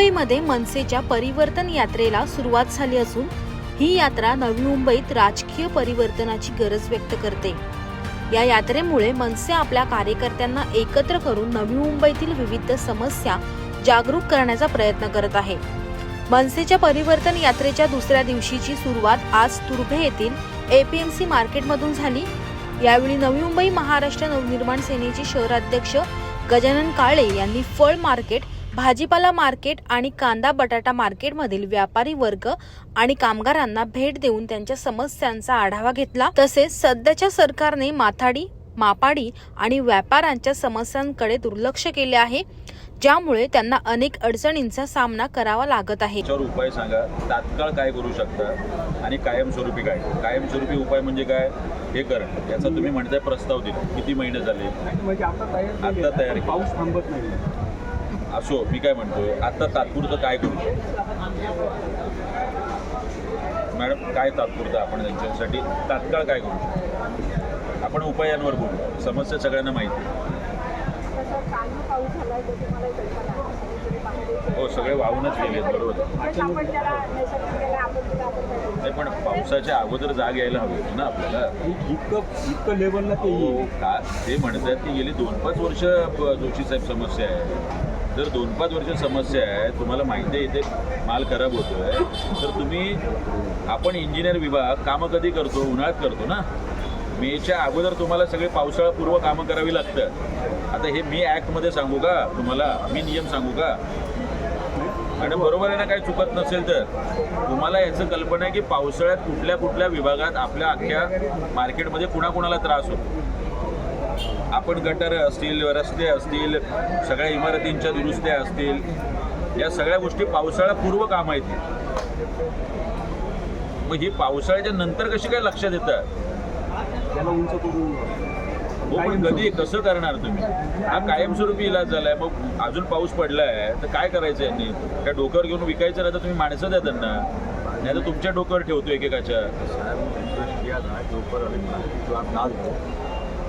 मुंबईमध्ये मनसेच्या परिवर्तन यात्रेला सुरुवात झाली असून ही यात्रा नवी मुंबईत राजकीय परिवर्तनाची गरज व्यक्त करते. या यात्रेमुळे मनसे आपल्या कार्यकर्त्यांना एकत्र करून नवी मुंबईतील विविध समस्या जागरूक करण्याचा प्रयत्न करत आहे. मनसेच्या परिवर्तन यात्रेच्या दुसऱ्या दिवशीची सुरुवात आज तुर्भे येथील एपीएमसी मार्केटमधून झाली. यावेळी नवी मुंबई महाराष्ट्र नवनिर्माण सेनेचे शहराध्यक्ष गजानन काळे यांनी फळ मार्केट भाजीपाला मार्केट आणि कांदा बटाटा मार्केटमधील व्यापारी वर्ग आणि कामगारांना भेट देऊन त्यांच्या समस्यांचा आढावा घेतला. तसेच सध्याच्या सरकारने माथाडी मापाडी आणि व्यापाऱ्यांच्या समस्यांकडे दुर्लक्ष केले आहे. ज्यामुळे त्यांना अनेक अडचणींचा सामना करावा लागत आहे. उपाय सांगा. तात्काळ काय करू शकता आणि कायमस्वरूपी काय? कायमस्वरूपी उपाय म्हणजे काय? हे करणं याचा तुम्ही म्हणताय प्रस्ताव दिला. किती महिने झाले? म्हणजे आता तयार. पाऊस थांबत नाही. असो मी काय म्हणतोय आता तात्पुरतं काय करू शकतो? मॅडम काय तात्पुरतं आपण त्यांच्यासाठी? तात्काळ काय करू शकतो? आपण उपायांवर बोलू. समस्या सगळ्यांना माहिती हो सगळे वाहूनच गेले बरोबर? नाही पण पावसाच्या अगोदर जाग यायला हवी होती ना आपल्याला. इतकं इतकं लेवलला ते हो का? ते म्हणतात की गेली दोन पाच वर्ष जोशी साहेब समस्या आहे. जर दोन पाच वर्ष समस्या आहे तुम्हाला माहिती आहे इथे माल खराब होतोय तर तुम्ही आपण इंजिनियर विभाग कामं कधी करतो उन्हाळ्यात करतो ना? मेच्या अगोदर तुम्हाला सगळे पावसाळापूर्व कामं करावी लागतात. आता हे मी ॲक्टमध्ये सांगू का? तुम्हाला मी नियम सांगू का? आणि बरोबर आहे ना काही चुकत नसेल तर. तुम्हाला याचं कल्पना आहे की पावसाळ्यात कुठल्या कुठल्या विभागात आपल्या अख्ख्या मार्केटमध्ये कुणाकुणाला त्रास होतो? आपण गटर असतील रस्ते असतील सगळ्या इमारतींच्या दुरुस्त्या असतील या सगळ्या गोष्टी पावसाळ्यापूर्व कामं येतील मग ही पावसाळ्याच्या नंतर कशी काय लक्षात येतात हो पण कधी कसं करणार तुम्ही? हा कायमस्वरूपी इलाज झालाय. मग अजून पाऊस पडलाय तर काय करायचं यांनी? त्या डोक्यावर घेऊन विकायचं नाही तर तुम्ही माणसं द्या त्यांना. नाही तर तुमच्या डोक्यावर ठेवतो एकेकाच्या.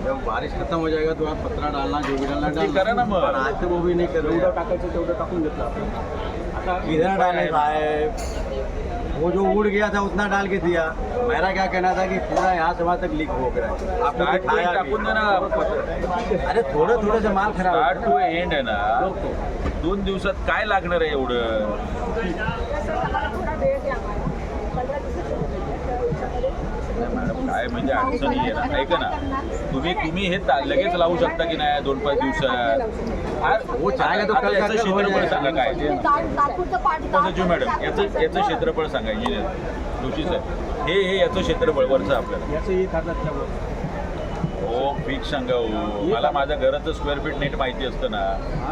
जब बारिश खत्म हो जाएगा तो आप पतरा डालना जो भी डालना। ठीक करा ना डालना मग. आज तो वो भी नहीं कर रहे। जेवढं हैं। टाकायचं तेवढं टाकून घेतलं आपण आता किधर डाले साहब। वो जो उड़ गया था उतना डाल के दिया। मेरा क्या कहना था कि पूरा यहाँ से वहाँ तक लीक हो गया है। टाकून दे। ना अरे थोड़े थोड़े से माल खराब टू है। एंड आहे ना। दोन दिवसात काय लागणार आहे एवढं तसं आम्हाला थोडा वेळ द्या आम्हाला पंधरा दिवसाची मुदत आहे. त्या दिवसामध्ये नाही मॅडम. काय म्हणजे अडचणी आहे ना ऐका ना. तुम्ही तुम्ही हे ता- लगेच लावू शकता की नाही? दोन पाच दिवसात? आ- वो चाहेगा तो आता कल याचं हो क्षेत्रफळ। सांगा काय. पाणी सचिव मॅडम याचं याचं क्षेत्रफळ सांगा इंजिनियर जोशी साहेब हे हे याचं क्षेत्रफळ वरचं आपल्याला. याचं एक हजारच्या वर हो फिक्स सांगा हो. मला माझ्या घराचं स्क्वेअर फीट नीट माहिती असतं ना.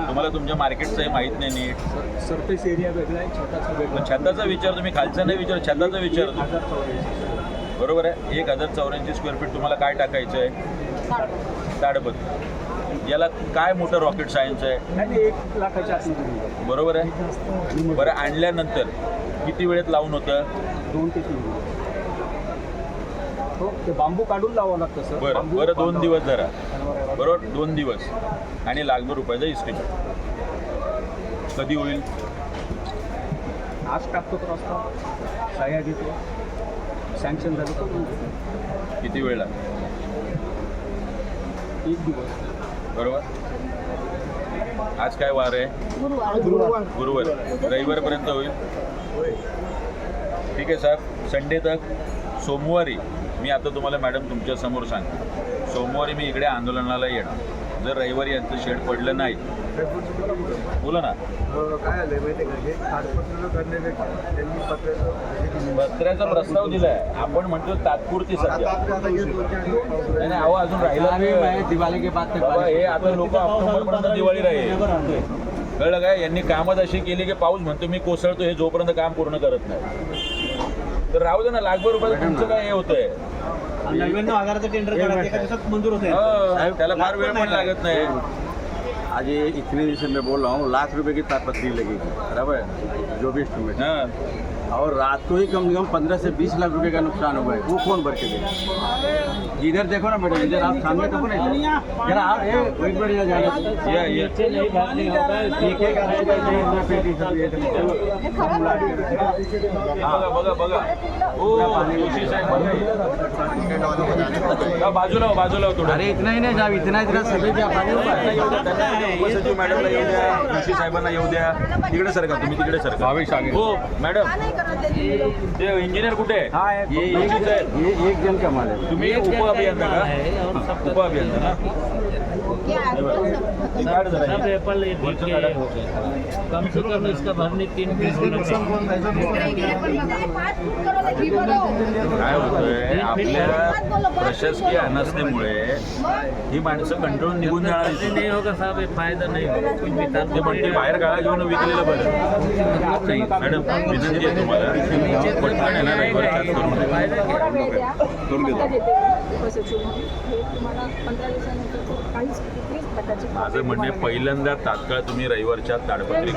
तुम्हाला तुमच्या मार्केटचं हे माहीत नाही नीट. सरफेस एरिया वेगळा आहे छोटासा वेगळा. मग छताचा विचार तुम्ही खालचा नाही विचार छताचा विचार एक हजार चौऱ्याऐंशी बरोबर आहे? एक हजार चौऱ्याऐंशी स्क्वेअर फीट तुम्हाला काय टाकायचं आहे ताडपत्री याला काय मोठं रॉकेट सायन्स आहे? एक लाखाच्या. बरोबर आहे? बरं आणल्यानंतर किती वेळेत लावून होतं? दोन ते तीन दिवस. हो ते बांबू काढून लावावं लागतं सर. बरं बरं दोन दिवस धरा. बरोबर? दोन दिवस. आणि लाखभर रुपयाचा इस्टिमेट कधी होईल? आज टाकतो रस्ता. सह्या घेतो. सँक्शन झालं तर किती वेळ लागेल? एक दिवस. बरोबर? आज काय वार आहे? गुरुवार. गुरुवार. रविवारपर्यंत होईल? ठीक आहे साहेब. संडे तक सोमवारी मी आता तुम्हाला मॅडम तुमच्यासमोर सांगतो. सोमवारी मी इकडे आंदोलनाला येणार. जर रविवारी यांचं शेड पडलं नाही. बोला ना. काय आलंय माहिती पत्र्याचं प्रस्ताव दिलाय. आपण म्हणतो तात्पुरती सध्या नाही अहो अजून राहिला नाही. दिवाळी के बाद हे आता लोक ऑक्टोबरपर्यंत दिवाळी राहील. कळलं काय? यांनी कामच अशी केली की पाऊस म्हणतो मी कोसळतो हे जोपर्यंत काम पूर्ण करत नाही. तर राहू दे ना लाखभर रुपयाचं तुमचं काय हे होतंय? नव्याण्णव हजाराचं टेंडर काढायचं एका दिवसात मंजूर होते हो, त्याला फार वेळ पण लागत. नाही. आज ये इतने दिन से मैं बोल रहा हूँ लाख रुपए की तारपत्री लगेगी बराबर? है जो भी इंस्ट्रूमेंट हां. और रात को ही कम से कम पंद्रह से बीस लाख रुपए का नुकसान हुआ है वो कौन भर के देगा इधर देखो ना मैडम इधर आप सामने देखो ना जरा आप ये एक मिनट इधर जाना हो हा, बाजूला हो, बाजूला हो थोडं अरे इतना ही नहीं साहब इतना इतना है उपसचिव मॅडमला येऊ द्या जोशी साहेबांना येऊ द्या तिकडे सरका तुम्ही तिकडे सरका हो मॅडम ते इंजिनियर कुठे आहे? हाँ ये जोशीच आहे. ये एक जन का माल है तुम्ही उप अभियंता का उप अभियंता ना क्या आहे? ते काढ जरा. सब एप्पल एक वरचं के काढा. हो गया कम से कम इसका भरने तीन पीस होना चाहिए इकडे इकडे पण बघा. हे पाच फूट करो ते की बरं. काय होतंय आपल्या प्रशासकीय अनास्थेमुळे ही माणसं कंटाळून निघून जाणार. नहीं होगा साहब ये फायदा नहीं होगा कुछ भी ते बाहेर गाळा घेऊन विकलेलं बरं नाही मॅडम विनंती आहे तुम्हाला. पटकन आहे ना करून देते. माझं म्हणणे पहिल्यांदा तात्काळ तुम्ही रविवारच्या ताडपत्री.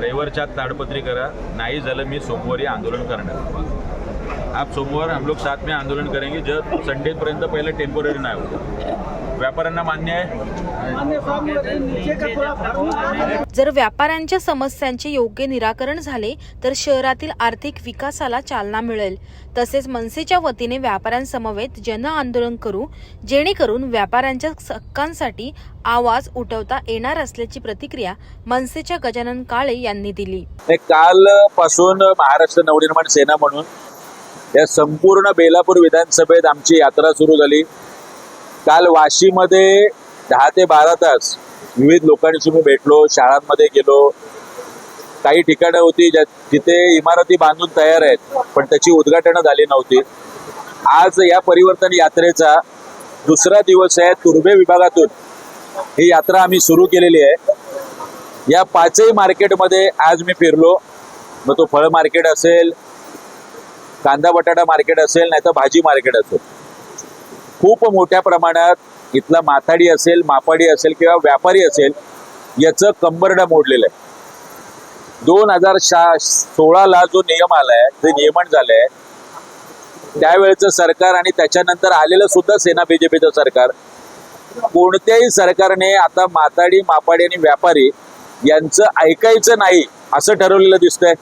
रविवारच्या ताडपत्री करा. नाही झालं मी सोमवारी आंदोलन करणार. आप सोमवार हम लोग साथ में आंदोलन करेंगे. जब संडे पर्यंत पहिले टेम्पोररी नाही होतं. व्यापाऱ्यांना मान्य आहे. जर व्यापाऱ्यांच्या समस्यांचे योग्य निराकरण झाले तर शहरातील आर्थिक विकासाला चालना मिळेल. तसेच मनसेच्या वतीने व्यापाऱ्यांसमवेत जन आंदोलन करू जेणेकरून व्यापाऱ्यांच्या हक्कांसाठी आवाज उठवता येणार असल्याची प्रतिक्रिया मनसेच्या गजानन काळे यांनी दिली. काल पासून महाराष्ट्र नवनिर्माण सेना म्हणून या संपूर्ण बेलापूर विधानसभेत आमची यात्रा सुरू झाली. काल वाशीमध्ये दहा ते बारा तास विविध लोकांशी मी भेटलो शाळांमध्ये गेलो. काही ठिकाणं होती ज्या तिथे इमारती बांधून तयार आहेत पण त्याची उद्घाटनं झाली नव्हती. आज या परिवर्तन यात्रेचा दुसरा दिवस आहे तुर्भे विभागातून. ही यात्रा आम्ही सुरू केलेली आहे. या पाचही मार्केटमध्ये आज मी फिरलो. मग तो फळ मार्केट असेल कांदा बटाटा मार्केट असेल नाही तर भाजी मार्केट असेल. खूप मोठ्या प्रमाणात इथला माथाडी असेल मापाडी असेल किंवा व्यापारी असेल याचं कंबरडं मोडलेलं आहे. दोन हजार शा सोळाला जो नियम आलाय ते नियमन झालंय त्यावेळेचं सरकार आणि त्याच्यानंतर आलेलं सुद्धा सेना बीजेपीचं सरकार कोणत्याही सरकारने आता माताडी मापाडी आणि व्यापारी यांचं ऐकायचं नाही असं ठरवलेलं दिसतंय.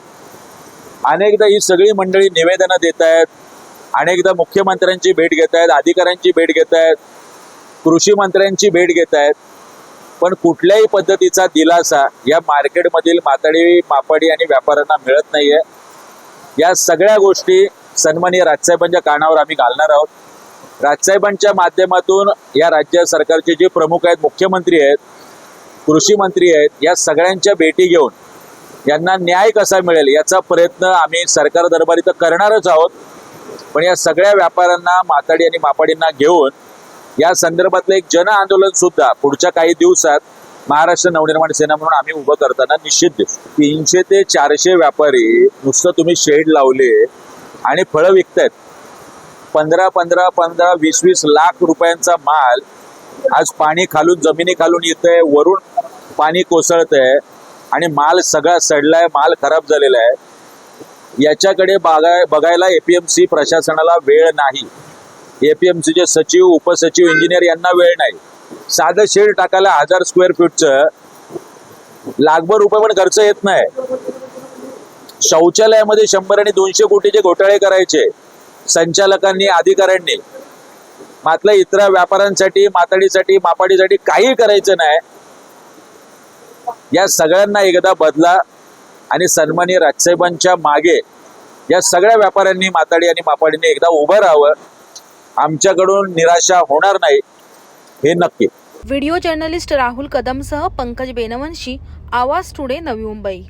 अनेकदा ही सगळी मंडळी निवेदनं देत आहेत अनेकदा मुख्यमंत्र्यांची भेट घेत आहेत अधिकाऱ्यांची भेट घेत आहेत कृषी मंत्र्यांची भेट घेत आहेत. पण कुठल्याही पद्धतीचा दिलासा या मार्केटमधील माताडी मापाडी आणि व्यापाऱ्यांना मिळत नाहीये. या सगळ्या गोष्टी सन्माननीय राजसाहेबांच्या कानावर आम्ही घालणार आहोत. राजसाहेबांच्या माध्यमातून या राज्य सरकारचे जे प्रमुख आहेत मुख्यमंत्री आहेत कृषी मंत्री आहेत या सगळ्यांच्या भेटी घेऊन यांना न्याय कसा मिळेल याचा प्रयत्न आम्ही सरकार दरबारी तर करणारच आहोत. पण या सगळ्या व्यापाऱ्यांना माताडी आणि मापाडींना घेऊन या संदर्भातलं एक जन आंदोलन सुद्धा पुढच्या काही दिवसात महाराष्ट्र नवनिर्माण सेना म्हणून आम्ही उभं करताना निश्चित दिसतो. तीनशे ते चारशे व्यापारी नुसतं तुम्ही शेड लावले आणि फळं विकतायत. पंधरा पंधरा पंधरा वीस वीस लाख रुपयांचा माल आज पाणी खालून जमिनी खालून येतोय वरून पाणी कोसळतंय आणि माल सगळा सडलाय माल खराब झालेला आहे. याच्याकडे बागाय बघायला एपीएमसी प्रशासनाला वेळ नाही. एपीएमसीचे सचिव उपसचिव इंजिनियर यांना वेळ नाही. साधं शेड टाकायला हजार स्क्वेअर फीटचं लाखभर रुपये पण खर्च येत नाही. शौचालयामध्ये शंभर आणि दोनशे कोटीचे घोटाळे करायचे संचालकांनी अधिकाऱ्यांनी. मात्र इतर व्यापाऱ्यांसाठी माताडीसाठी मापाडीसाठी काही करायचं नाही. या सगळ्यांना एकदा बदला आणि सन्माननीय राजसाहेबांच्या मागे या सगळ्या व्यापाऱ्यांनी माताडी आणि मापाडीने एकदा उभं राहावं. आमच्याकडून निराशा होणार नाही हे नक्की. व्हिडिओ जर्नलिस्ट राहुल कदमसह पंकज बेनवंशी आवाज टुडे नवी मुंबई.